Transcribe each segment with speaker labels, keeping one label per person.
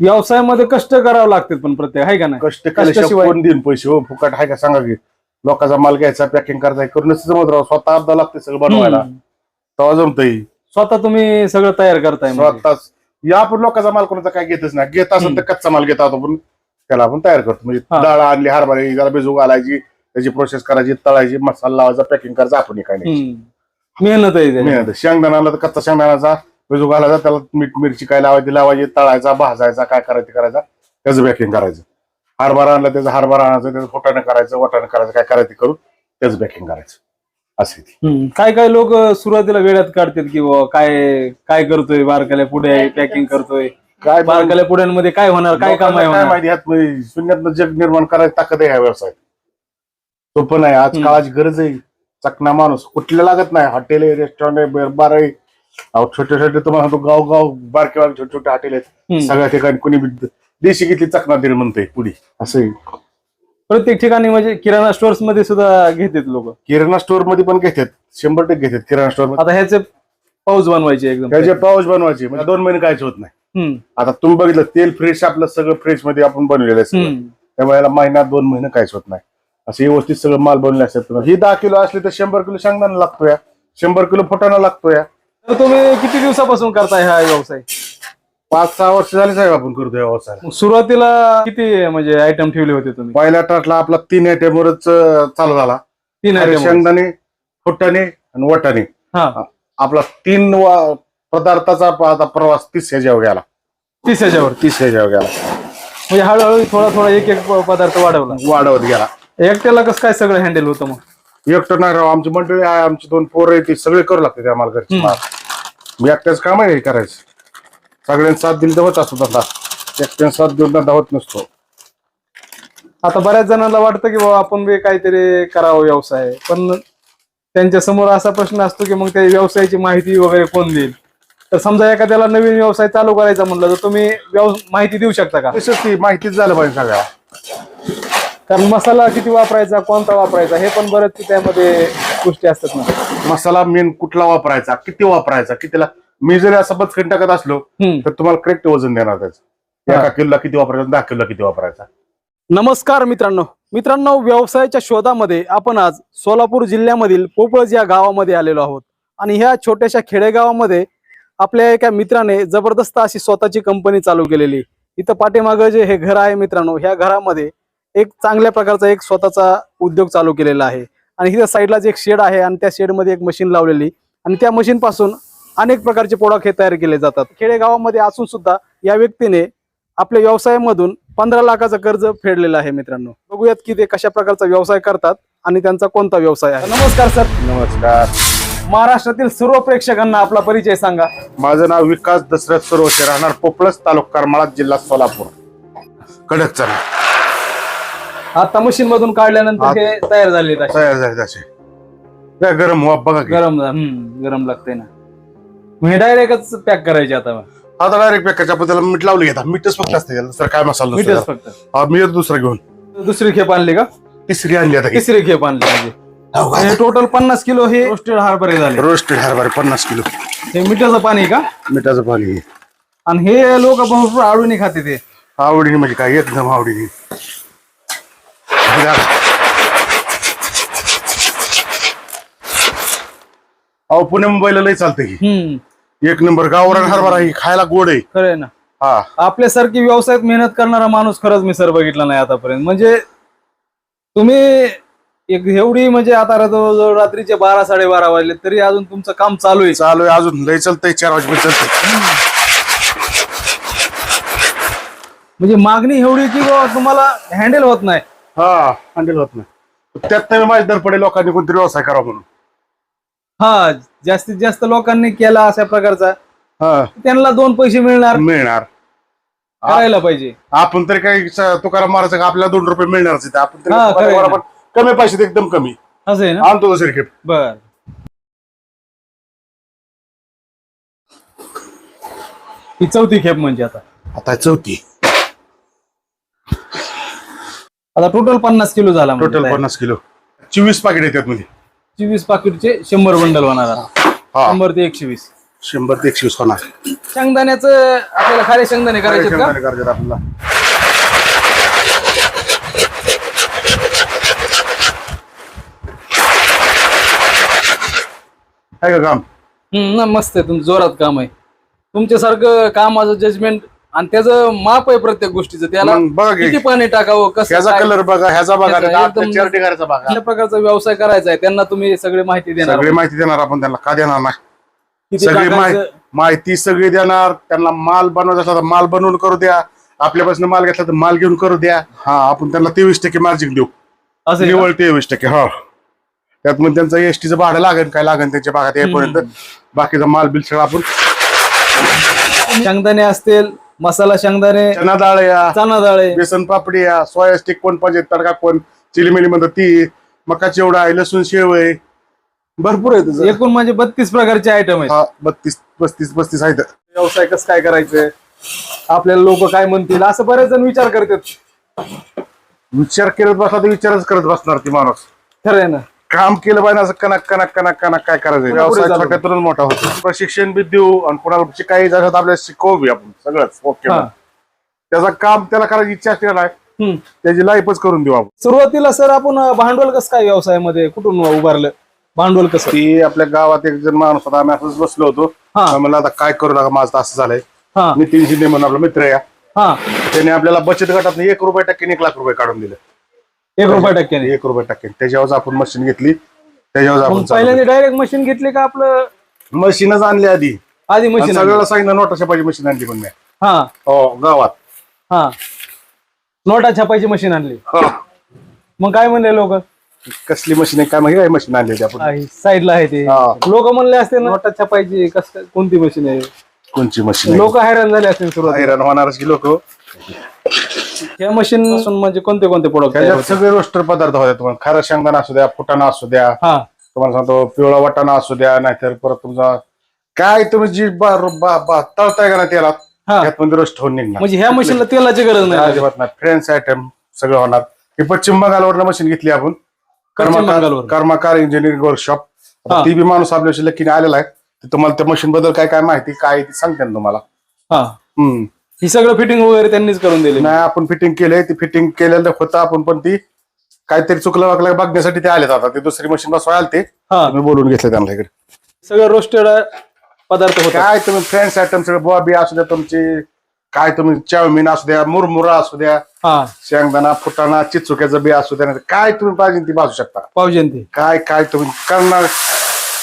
Speaker 1: व्यवसायामध्ये कष्ट करावं लागतात पण प्रत्येक आहे का नाही?
Speaker 2: कष्ट केल्याशिवाय कोण देईन पैसे? हो फुकट आहे का? सांगा की. लोकांचा माल घ्यायचा पॅकिंग करायचा करून जमत राव स्वतः अर्धा लागते सगळं बनवायला. तेव्हा जमतय.
Speaker 1: स्वतः तुम्ही सगळं तयार करताय म्हणजे.
Speaker 2: स्वतःच. या आपण लोकांचा माल कोणाचा काय घेतच नाही. घेत असेल तर कच्चा माल घेत आहोत आपण. त्याला आपण तयार करतो. म्हणजे. डाळ आणली हरभरे त्याला भिजू घालायची त्याची प्रोसेस करायची तळायची मसाला लावायचा पॅकिंग करायचं आपण काय नाही.
Speaker 1: मेहनत आहे.
Speaker 2: मेहनत. शेंगदाणा तर कच्चा शेंगदाण्याचा भिजू घालायचा त्याला मीठ मिरची काय लावायची लावायची तळायचा भाजायचा काय करायचं करायचा. त्याचं पॅकिंग करायचं. हरभरा आणला त्याचं हरभरा आणायचं त्याचं फोटाने करायचं वाटाणे करायचं काय करायचं करून त्याचं पॅकिंग करायचं. असं.
Speaker 1: काय काय लोक सुरुवातीला वेळात काढतात की काय काय करतोय बारकाल्या पुढे पॅकिंग करतोय.
Speaker 2: काय
Speaker 1: बारकाल्या पुढ्यांमध्ये काय होणार काय काम आहे
Speaker 2: माहिती शून्यातनं जग निर्माण करायची ताकद आहे ह्या व्यवसाय तो पण आहे. आज. काळाची गरज आहे. चकना माणूस कुठल्या लागत नाही. हॉटेल आहे रेस्टॉरंट आहे बार आहे. अहो, छोटे छोटे तुम्हाला सांगतो गाव गाव बारके बारके छोटे छोटे हॉटेल आहेत
Speaker 1: हम्म.
Speaker 2: सगळ्या ठिकाणी कोणी बी देशी घेतली चकना दिली म्हणते पुढे असं.
Speaker 1: प्रत्येक ठिकाणी म्हणजे किराणा स्टोअर्समध्ये सुद्धा घेतात लोक
Speaker 2: किराणा स्टोअरमध्ये पण घेतात शंभर टक्के घेतात किराणा स्टोअरमध्ये
Speaker 1: आता ह्याचे पाऊस बनवायचे एकदम
Speaker 2: त्याचे पाऊस बनवायचे म्हणजे दोन महिने कायच होत नाही
Speaker 1: हम्म.
Speaker 2: आता तुम्ही बघितलं तेल फ्रेश आपलं सगळं फ्रेशमध्ये आपण बनवलेलं आहे सगळं.
Speaker 1: हम्म.
Speaker 2: त्यामुळे याला महिना दोन महिने काहीच होत नाही असं व्यवस्थित सगळं माल बनले असतात ही दहा किलो असली तर शंभर किलो शेंगदाणा लागतो या शंभर किलो फुटाणा लागतो या
Speaker 1: तर तुम्ही किती दिवसापासून करताय हा व्यवसाय?
Speaker 2: पाच सहा वर्ष झाले साहेब आपण करतो या व्यवसायाला.
Speaker 1: मग सुरुवातीला किती म्हणजे आयटम ठेवले होते तुम्ही?
Speaker 2: पहिल्या टाटला आपला तीन आयटम वरच अं, चालू झाला.
Speaker 1: तीन आयटम
Speaker 2: शेंगदाणे फुटाणे आणि वटाणे.
Speaker 1: हा.
Speaker 2: आपला तीन वा- पदार्थाचा प- आता प्रवास तीस ह्याच्यावर गेला.
Speaker 1: तीस ह्याच्यावर.
Speaker 2: तीस ह्याच्यावर गेला.
Speaker 1: म्हणजे हळूहळू थोडा थोडा एक एक पदार्थ वाढवला.
Speaker 2: वाढवत गेला.
Speaker 1: एकट्याला कसं काय सगळं हँडल होतं मग?
Speaker 2: एकटं नाही राव आमची मंडळी आहे आमची दोन पोरं आहे ती सगळे करू लागते आम्हाला घरची
Speaker 1: हम्म.
Speaker 2: मी एकट्याच काम आहे हे करायचं. सगळ्यांनी साथ दिली होत असतो धंदा एकट्याने साथ देऊन धंदा होत नसतो.
Speaker 1: आता बऱ्याच जणांना वाटतं की बाबा आपण बी काहीतरी करावं व्यवसाय. पण त्यांच्यासमोर असा प्रश्न असतो की मग त्या व्यवसायाची माहिती वगैरे कोण देईल? तर समजा एखाद्याला नवीन व्यवसाय चालू करायचा म्हणलं तर तुम्ही माहिती देऊ शकता का?
Speaker 2: ती माहितीच झालं पाहिजे सगळ्या
Speaker 1: कारण मसाला किती वापरायचा कोणता वापरायचा हे पण बरेच त्यामध्ये गोष्टी असतात ना.
Speaker 2: मसाला मेन कुठला वापरायचा किती वापरायचा कितीला? मी जरी असं बचकन टाकत असलो
Speaker 1: हम्म.
Speaker 2: तर तुम्हाला करेक्ट वजन देणार त्याचं.
Speaker 1: हा.
Speaker 2: एका किलोला किती वापरायचं दहा किलोला किती वापरायचा?
Speaker 1: नमस्कार मित्रांनो. मित्रांनो व्यवसायाच्या शोधामध्ये आपण आज सोलापूर जिल्ह्यामधील पोपळज या गावामध्ये आलेलो आहोत. आणि ह्या छोट्याशा खेडेगावामध्ये आपल्या एका मित्राने जबरदस्त अशी स्वतःची कंपनी चालू केलेली. इथं पाठीमागं जे हे घर आहे मित्रांनो ह्या घरामध्ये एक चांगल्या प्रकारचा एक स्वतःचा उद्योग चालू केलेला आहे. आणि इथं साईडलाच एक शेड आहे आणि त्या शेडमध्ये एक मशीन लावलेली. आणि त्या मशीन पासून अनेक प्रकारचे प्रोडक्ट हे तयार केले जातात. खेडेगावामध्ये असून सुद्धा या व्यक्तीने आपल्या व्यवसायामधून पंधरा लाखाचं कर्ज फेडलेलं आहे मित्रांनो. बघूयात की ते कशा प्रकारचा व्यवसाय करतात आणि त्यांचा कोणता व्यवसाय आहे. नमस्कार सर
Speaker 2: नमस्कार.
Speaker 1: महाराष्ट्रातील सर्व प्रेक्षकांना आपला परिचय सांगा.
Speaker 2: माझं नाव विकास दशरथ सरोशे राहणार पोपळस तालुका करमाळा जिल्हा सोलापूर. कडकचा
Speaker 1: आता मशीन मधून काढल्यानंतर हे तयार झाले
Speaker 2: तयार झाले काय गरम व्हा बघा की.
Speaker 1: गरम झा- हम्म, गरम लागतंय ना. मग हे डायरेक्टच पॅक करायचे आता.
Speaker 2: आता डायरेक्ट पॅकेज आपण त्याला मीठ लावलं घेतात मीठच फक्त असते त्याला दुसरं काय मसाला नसतो
Speaker 1: मीठच
Speaker 2: त्याला.
Speaker 1: फक्त.
Speaker 2: हा, मी येतो दुसरा घेऊन.
Speaker 1: दुसरी खेप आणली का?
Speaker 2: तिसरी आणली आता
Speaker 1: तिसरी खेप आणली म्हणजे. हे टोटल पन्नास किलो हे रोस्टेड हरभरे झाले.
Speaker 2: रोस्टेड हरभरे पन्नास किलो.
Speaker 1: हे मिठाचं पाणी का?
Speaker 2: मिठाचं पाणी.
Speaker 1: आणि हे लोक भरपूर आवडीने खाते ते.
Speaker 2: आवडीने म्हणजे काय? एकदम आवडीने. अहो पुणे मुंबईला लय चालतं
Speaker 1: हम्म.
Speaker 2: एक नंबर गावरान हरभरा ही खायला गोड आहे.
Speaker 1: खरंय ना.
Speaker 2: हा.
Speaker 1: आपल्यासारखी व्यवसायात मेहनत करणारा माणूस खरंच मी सर बघितला नाही आतापर्यंत. म्हणजे तुम्ही एक एवढी म्हणजे आता जवळजवळ रात्रीचे बारा साडेबारा वाजले तरी अजून तुमचं काम चालू आहे.
Speaker 2: चालू आहे अजून. लय चालतंय चार वाजेपर्यंत चालतंय.
Speaker 1: म्हणजे मागणी एवढी की बुवा तुम्हाला हँडल होत नाही.
Speaker 2: हा हँडल होत नाही. त्यात नाही माझी दर पडेल लोकांनी कोणतरी व्यवसाय करावा म्हणून.
Speaker 1: हा जास्तीत जास्त लोकांनी केला अशा प्रकारचा.
Speaker 2: हा.
Speaker 1: त्यांना दोन पैसे मिळणार.
Speaker 2: मिळणार.
Speaker 1: करायला पाहिजे.
Speaker 2: आपण तरी काही स- तुकाराम महाराज आपल्याला दोन रुपये मिळणारच इथे आपण तरी
Speaker 1: हा, खरं आहे
Speaker 2: आपण कमी पैशात एकदम कमी.
Speaker 1: असं आहे ना?
Speaker 2: आणतो खेप
Speaker 1: बर. ही चौथी खेप म्हणजे आता.
Speaker 2: आता चौथी.
Speaker 1: आता टोटल पन्नास किलो झाला म्हणजे
Speaker 2: टोटल
Speaker 1: तयार.
Speaker 2: पन्नास किलो. चोवीस पाकिट येतात मध्ये
Speaker 1: चोवीस पाकिटचे शंभर बंडल होणार आता.
Speaker 2: हा.
Speaker 1: शंभर ते एकशे वीस.
Speaker 2: शंभर ते एकशे वीस होणार.
Speaker 1: शेंगदाण्याचं आपल्याला खारे शेंगदाणे करायचे का?
Speaker 2: आपल्याला. आहे का काम?
Speaker 1: हम्म, ना मस्त आहे. तुमचं जोरात काम आहे. तुमच्यासारखं कामाचं जजमेंट आणि त्याचं माप आहे प्रत्येक गोष्टीचं. त्याला
Speaker 2: मग बघा की
Speaker 1: किती पाणी टाकावं कसं
Speaker 2: ह्याचा
Speaker 1: काय,
Speaker 2: कलर बघा ह्याचा बघा
Speaker 1: ह्याचा
Speaker 2: आणि आपल्या
Speaker 1: एकदम-
Speaker 2: चार ठिकाणचा बघा.
Speaker 1: कुठल्या प्रकारचा व्यवसाय करायचा आहे. त्यांना तुम्ही सगळी माहिती देणार
Speaker 2: सगळी माहिती देणार आपण त्यांना का देणार नाही?
Speaker 1: किती
Speaker 2: सगळी
Speaker 1: टाकायचं?
Speaker 2: माहिती माहिती सगळी देणार त्यांना माल बनवायचा असला तर माल बनवून करू द्या. आपल्यापासून माल घेतला तर माल घेऊन करू द्या. हा आपण त्यांना तेवीस टक्के मार्जिन देऊ.
Speaker 1: असं आहे का?
Speaker 2: निवळ तेवीस टक्के हा. त्यात मग त्यांचं एसटीचं भाडं लागेल काय लागेल त्यांच्या भागात येईपर्यंत. बाकीचा माल बिल सगळं आपण
Speaker 1: शेंगदाणे असतील मसाला शेंगदाणे
Speaker 2: चना डाळ या
Speaker 1: चना डाळे
Speaker 2: बेसन पापडी या सोया स्टिक कोण पाहिजे तडका कोण चिलीमिली म्हणतात ती मका चिवडा आहे लसूण शेव आहे. भरपूर आहे तुझं
Speaker 1: एकूण म्हणजे बत्तीस प्रकारचे आयटम आहेत.
Speaker 2: हा बत्तीस पस्तीस पस्तीस आहेत.
Speaker 1: व्यवसाय कसं काय करायचं? आपल्याला लोक काय म्हणतील? असं बरेच जण विचार करतात.
Speaker 2: विचार करत बसला तर विचारच करत बसणार ती माणूस.
Speaker 1: खरं आहे ना?
Speaker 2: काम केलं पाहिजे असं कनक कनक कनक कनक काय करायचं? व्यवसाय. छोट्यातूनच मोठा होतो. प्रशिक्षण बी देऊ आणि कोणाला झालं तर आपल्याला शिकवू बी आपण सगळंच ओके. त्याचा काम त्याला करायची इच्छा
Speaker 1: हम्म.
Speaker 2: त्याची लाईफच करून देऊ आपण.
Speaker 1: सुरुवातीला सर आपण भांडवल कसं काय व्यवसायामध्ये कुठून उभारलं? भांडवल कसं?
Speaker 2: ती आपल्या गावात एक जण माणूस होता आम्ही असंच बसलो होतो. म्हणलं आता काय करू नका माझं असं झालंय. नितीन शिंदे म्हणून आपला मित्र या
Speaker 1: हा.
Speaker 2: त्याने आपल्याला बचत गटात एक रुपये टक्के एक लाख रुपये काढून दिले.
Speaker 1: एक रुपया टक्क्याने.
Speaker 2: एक रुपये टक्के त्याच्यावर आपण मशीन घेतली. त्याच्यावर आपण
Speaker 1: मग
Speaker 2: चालू
Speaker 1: पहिल्यांदा डायरेक्ट मशीन घेतली का आपलं?
Speaker 2: केलं. मशीनच आणली आधी.
Speaker 1: आधी
Speaker 2: आणि
Speaker 1: मशीन
Speaker 2: सगळ्याला सांगितलं नोटा छापायची मशीन आणली पण मी.
Speaker 1: हा.
Speaker 2: हो गावात.
Speaker 1: हा. नोटा छापायची मशीन आणली.
Speaker 2: हो.
Speaker 1: मग काय म्हणले लोक?
Speaker 2: कसली मशीन आहे? काय माहिती? काय मशीन आणली होती आपण?
Speaker 1: साईडला आहे ते.
Speaker 2: हा.
Speaker 1: लोक म्हणले असते नोटा छापायची कस काय- कोणती मशीन आहे?
Speaker 2: कोणची मशीन
Speaker 1: लोक हैराण झाले असतील सुरुवात
Speaker 2: हैराण होणारच की लोक.
Speaker 1: या मशीन पासून म्हणजे कोणते कोणते प्रोडक्ट
Speaker 2: त्याच्यात सगळे रोस्टर पदार्थ होते तुम्हाला. खारा शेंगदाणा असू द्या फुटाणा असू द्या.
Speaker 1: हा.
Speaker 2: तुम्हाला सांगतो पिवळा वाटाणा असू द्या नाहीतर परत तुमचा काय तुम्ही जी बा- बा- बा- तळताय का ना
Speaker 1: हा.
Speaker 2: त्यात मध्ये रोस्ट होऊन निघणार.
Speaker 1: म्हणजे ह्या मशीनला तेलाची गरज नाही
Speaker 2: अजिबात नाही. फ्रेंड्स आयटम सगळं होणार. ही पश्चिम बंगालवरनं मशीन घेतली आपण. कर्माकार
Speaker 1: बंगालवरून.
Speaker 2: कर्माकार इंजिनिअरिंग वर्कशॉप
Speaker 1: हा.
Speaker 2: ती बी माणूस आपल्याशी लकीने आलेला आहे. ते तुम्हाला त्या मशीन बद्दल काय काय माहिती काय ती सांगते ना तुम्हाला.
Speaker 1: हा.
Speaker 2: हम्म.
Speaker 1: ही सगळं फिटिंग वगैरे त्यांनीच करून दिली
Speaker 2: नाही आपण फिटिंग केलंय ती फिटिंग केलेलं होतं आपण पण ती काहीतरी चुकलं वाकलं बघण्यासाठी ते आलेत आता. ते दुसरी मशीन बसवाय आले ते
Speaker 1: हा.
Speaker 2: मी बोलून घेतलं त्यांना इकडे.
Speaker 1: सगळं रोस्टेड पदार्थ होता.
Speaker 2: काय तुम्ही फ्रेंड्स आयटम सगळे बॉबी असू द्या तुमची काय तुम्ही चावमीन असू द्या मुरमुरा असू द्या
Speaker 1: हा.
Speaker 2: शेंगदाणा फुटाणा चिचुक्याचं बी असू द्या नाहीतर काय तुम्ही पाहिजे ती भाजू शकता.
Speaker 1: पावजन ते.
Speaker 2: काय काय तुम्ही करणार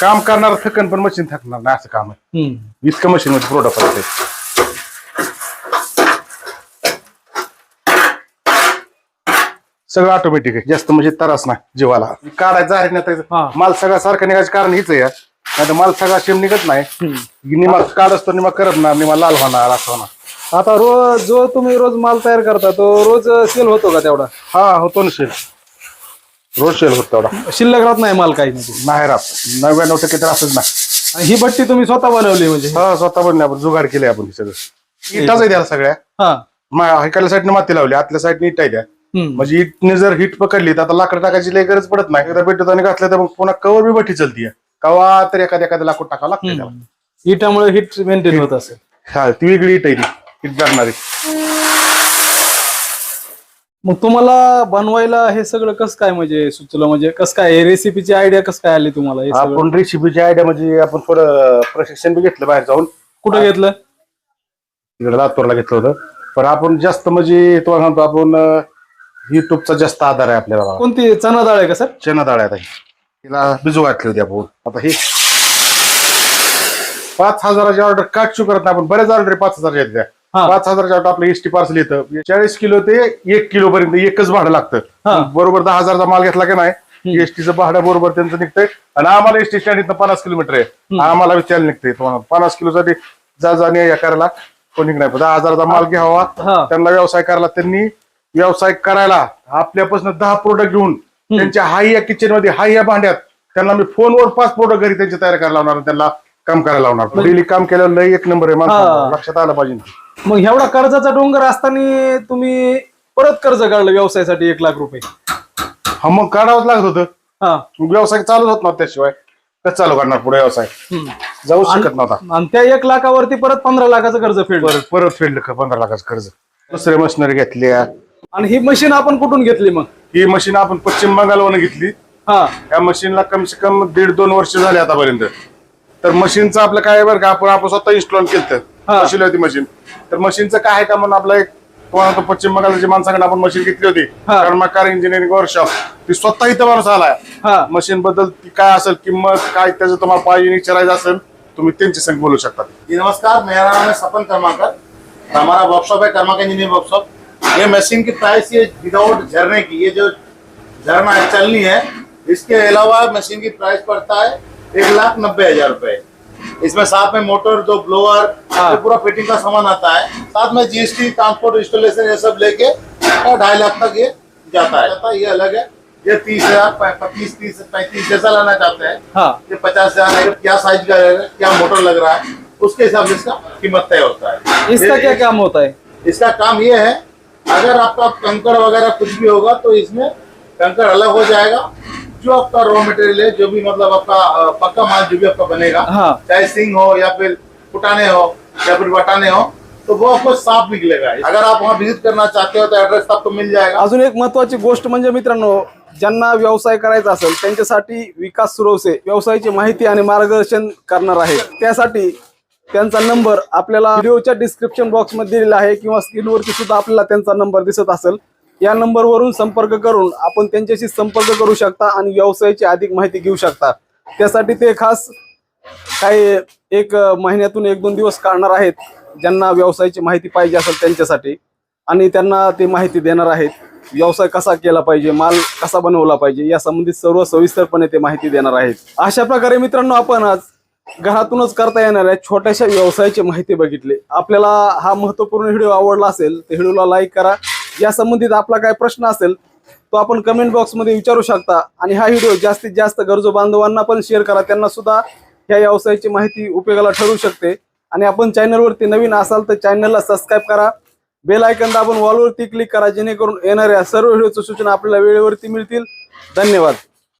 Speaker 2: काम करणार थकन पण मशीन थकणार नाही असं काम आहे.
Speaker 1: हम्म.
Speaker 2: इतकं मशीन मध्ये प्रोडक्ट असते सगळं ऑटोमॅटिक आहे. जास्त म्हणजे त्रास नाही जीवाला. काढायचं आहे ना
Speaker 1: हा.
Speaker 2: त्याचं माल सगळा सारखं निघायचं कारण हीच आहे. नाही तर माल सगळा शेम निघत नाही. निमा काढ असतो निमा करत ना निमा लाल होणार असं होणार.
Speaker 1: आता रोज जो तुम्ही रोज माल तयार करता तो रोज सेल होतो का तेवढा?
Speaker 2: हा होतो ना शेल रोज शेल होतो तेवढा.
Speaker 1: शिल्लक राहत नाही माल काही.
Speaker 2: नाही राहत. नव्याण्णव टक्के तर असंच नाही.
Speaker 1: ही भट्टी तुम्ही स्वतः बनवली म्हणजे?
Speaker 2: हा स्वतः बनले आपण जुगाड केले आपण सगळं. इटाच आहे त्याला सगळ्या.
Speaker 1: हा.
Speaker 2: मा- इकडल्या साईडने माती लावली आतल्या साईडने इट आहे त्या.
Speaker 1: हम्म.
Speaker 2: म्हणजे इटने जर हिट पकडली तर आता लाकड टाकायची लय गरज पडत नाही. एकदा भेटत आणि घातलं तर मग पुन्हा कवर बी भट्टी चलती कवा तर एखाद्या एखाद्या लाकूड टाकावं लागतं त्याला.
Speaker 1: इटामुळे हिट मेंटेन होत असेल.
Speaker 2: हा ती वेगळी इट आहे ती. हिट धरणारी
Speaker 1: मग तुम्हाला बनवायला हे सगळं कसं काय म्हणजे सुचलं? म्हणजे कसं काय रेसिपीची आयडिया कसं काय आली तुम्हाला हे सगळं?
Speaker 2: आपण रेसिपीची आयडिया म्हणजे आपण थोडं प्रशिक्षण बी घेतलं बाहेर जाऊन.
Speaker 1: कुठं घेतलं?
Speaker 2: तिकडे लातूरला घेतलं होतं. पण आपण जास्त म्हणजे तुम्हाला सांगतो आपण युट्यूबचा जास्त आधार आहे आपल्याला.
Speaker 1: कोणती? चना डाळ आहे का सर?
Speaker 2: चना डाळ आहे. तिला बिजू घातली होती आपण. आता ही. पाच हजाराची ऑर्डर काटचू करत नाही आपण. बऱ्याच ऑर्डर पाच हजारच्या
Speaker 1: हा.
Speaker 2: पाच हजारच्या ऑर्डर आपलं एसटी पार्सल येतं. चाळीस किलो ते एक किलो पर्यंत एकच भाडं
Speaker 1: हा.
Speaker 2: लागतं बरोबर दहा हजारचा माल घेतला की नाही एसटीचं भाडं बरोबर त्यांचं निघतंय. आणि आम्हाला एसटी स्टँड इथं पन्नास किलोमीटर आहे. आम्हाला विचार निघतंय. तुम्हाला पन्नास किलोसाठी जा जाणे या करायला. कोणी नाही दहा हजाराचा माल घ्यावा.
Speaker 1: हा.
Speaker 2: त्यांना व्यवसाय करायला त्यांनी व्यवसाय करायला आपल्यापासून दहा प्रोडक्ट घेऊन त्यांच्या हाय या किचनमध्ये हाय या भांड्यात त्यांना मी फोनवर पाच प्रोडक्ट घरी त्यांचे तयार करायला लावणार त्यांना काम करायला लावणार. डेली काम केलं लय एक नंबर आहे. माणसाला लक्षात आलं पाहिजे.
Speaker 1: मग एवढा कर्जाचा डोंगर असताना तुम्ही परत कर्ज काढलं व्यवसायासाठी एक लाख रुपये?
Speaker 2: हा मग काढावंच लागत होतं. व्यवसाय चालूच होत नव्हता त्याशिवाय. कसं चालू करणार पुढे व्यवसाय. जाऊ शकत नव्हता.
Speaker 1: आणि त्या एक लाखावरती परत पंधरा लाखाचं कर्ज फेडलं.
Speaker 2: परत फेडलं पंधरा लाखाचं कर्ज. दुसरे मशिनरी घेतल्या.
Speaker 1: आणि ही मशीन आपण कुठून घेतली मग?
Speaker 2: ही मशीन आपण पश्चिम बंगालवरून घेतली.
Speaker 1: हा.
Speaker 2: या मशीनला कम से कम दीड दोन वर्ष झाले आतापर्यंत. तर मशीनचं आपलं काय आहे बरं का आपण आपण स्वतः इन्स्टॉल केलं
Speaker 1: हा.
Speaker 2: मशीन होती मशीन तर मशीनचं काय आहे का म्हणून आपलं एक तुम्हाला तो पश्चिम बंगालच्या माणसाकडे आपण मशीन घेतली होती.
Speaker 1: हा.
Speaker 2: कर्मकार इंजिनिअरिंग वर्कशॉप ती स्वतः इथं माणूस आलाय.
Speaker 1: हा.
Speaker 2: मशीन बद्दल ती काय असेल किंमत काय त्याचं तुम्हाला पाहिजे विचारायचं असेल तुम्ही त्यांची संग बोलू शकता.
Speaker 3: जी नमस्कार मेरा नाम है सपन कर्माकर. हमारा वर्कशॉप है कर्माकर इंजीनियर वर्कशॉप ये मशीन की प्राइस ये विदाउट झरने की ये जो झरना है चलनी है इसके अलावा मशीन की प्राइस पड़ता है एक लाख नब्बे हज़ार रुपए। इसमें साथ में मोटर दो ब्लोअर
Speaker 1: हाँ।
Speaker 3: पूरा फिटिंग का सामान आता है। साथ में जीएसटी ट्रांसपोर्ट इंस्टॉलेशन ये सब लेके ढाई लाख तक ये जाता है। जाता ये अलग है। ये तीस हज़ार पच्चीस तीस पैंतीस जैसा लाना चाहते हैं।
Speaker 1: हा।
Speaker 3: ये पचास हज़ार क्या साइज़ का क्या मोटर लग रहा है उसके हिसाब से इसका कीमत तय होता है।
Speaker 1: इसका क्या काम होता है?
Speaker 3: इसका काम ये है अगर आपका कंकड़ वगैरह कुछ भी होगा तो इसमें कंकड़ अलग हो जाएगा। जो आपका रॉ मटेरियल है जो भी मतलब आपका पक्का माल जो भी आपका बनेगा
Speaker 1: हाँ।
Speaker 3: चाहे सिंग हो या फिर फुटाने हो या फिर बटाने हो तो वो आपको साफ निकलेगा। अगर आप वहाँ विजिट करना चाहते हो तो एड्रेस आपको मिल जाएगा।
Speaker 1: अजून एक महत्वाची गोष्ट म्हणजे मित्रांनो ज्यांना व्यवसाय करायचा असेल त्यांच्यासाठी विकास सुरवसे व्यवसायाची माहिती आणि मार्गदर्शन करणार आहे त्यासाठी त्यांचा नंबर आपल्याला व्हिडिओच्या डिस्क्रिप्शन बॉक्समध्ये दिलेला आहे किंवा स्क्रीनवरती सुद्धा आपल्याला त्यांचा नंबर दिसत असेल. या नंबरवरून संपर्क करून आपण त्यांच्याशी संपर्क करू शकता आणि व्यवसायाची अधिक माहिती घेऊ शकता. त्यासाठी ते खास काही एक महिन्यातून एक दोन दिवस काढणार आहेत. ज्यांना व्यवसायाची माहिती पाहिजे असेल त्यांच्यासाठी आणि त्यांना ते माहिती देणार आहेत. व्यवसाय कसा केला पाहिजे माल कसा बनवला पाहिजे या संबंधित सर्व सविस्तरपणे ते माहिती देणार आहेत. अशा प्रकारे मित्रांनो आपण आज घरातूनच करता येणाऱ्या छोट्याशा व्यवसायाची माहिती बघितली. आपल्याला हा महत्त्वपूर्ण व्हिडिओ आवडला असेल तर व्हिडिओला लाईक करा. या संबंधित आपला काय प्रश्न असेल तो आपण कमेंट बॉक्समध्ये विचारू शकता. आणि हा व्हिडिओ जास्तीत जास्त गरजू बांधवांना पण शेअर करा. त्यांना सुद्धा ह्या व्यवसायाची माहिती उपयोगाला ठरू शकते. आणि आपण चॅनलवरती नवीन असाल तर चॅनलला सबस्क्राईब करा. बेल आयकन दाबून वॉलवरती क्लिक करा जेणेकरून येणाऱ्या सर्व व्हिडिओच्या सूचना आपल्याला वेळेवरती मिळतील. धन्यवाद.